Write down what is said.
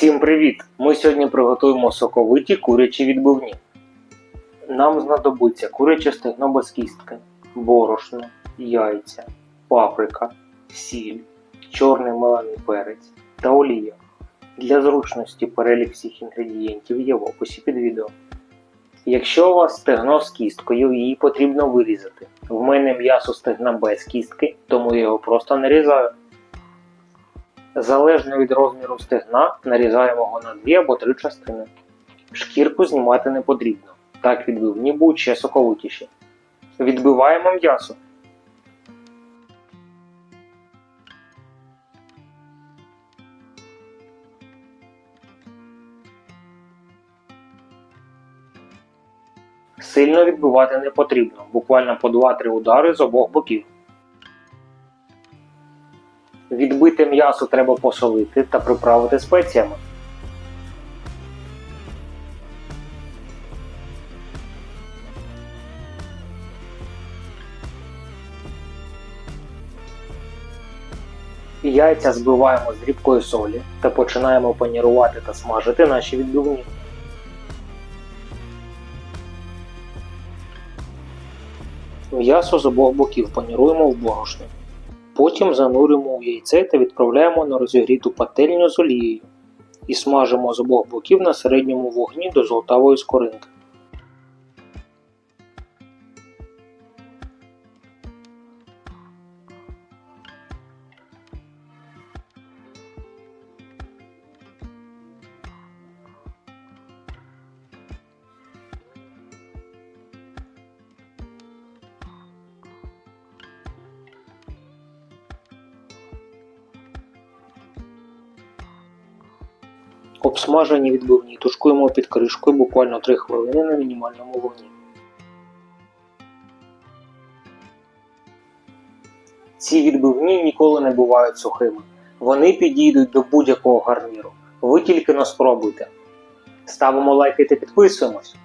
Всім привіт! Ми сьогодні приготуємо соковиті курячі відбивні. Нам знадобиться куряче стегно без кістки, борошно, яйця, паприка, сіль, чорний мелений перець та олія. Для зручності перелік всіх інгредієнтів є в описі під відео. Якщо у вас стегно з кісткою, її потрібно вирізати. В мене м'ясо стегна без кістки, тому я його просто нарізаю. Залежно від розміру стегна, нарізаємо його на дві або три частини. Шкірку знімати не потрібно, так відбивні будуть ще соковитіші. Відбиваємо м'ясо. Сильно відбивати не потрібно, буквально по 2-3 удари з обох боків. Відбите м'ясо треба посолити та приправити спеціями. Яйця збиваємо з дрібкої солі та починаємо панірувати та смажити наші відбивні. М'ясо з обох боків паніруємо в борошні. Потім занурюємо у яйце та відправляємо на розігріту пательню з олією і смажимо з обох боків на середньому вогні до золотавої скоринки. Обсмажені відбивні тушкуємо під кришкою буквально 3 хвилини на мінімальному вогні. Ці відбивні ніколи не бувають сухими. Вони підійдуть до будь-якого гарніру. Ви тільки но спробуйте. Ставимо лайки та підписуємось.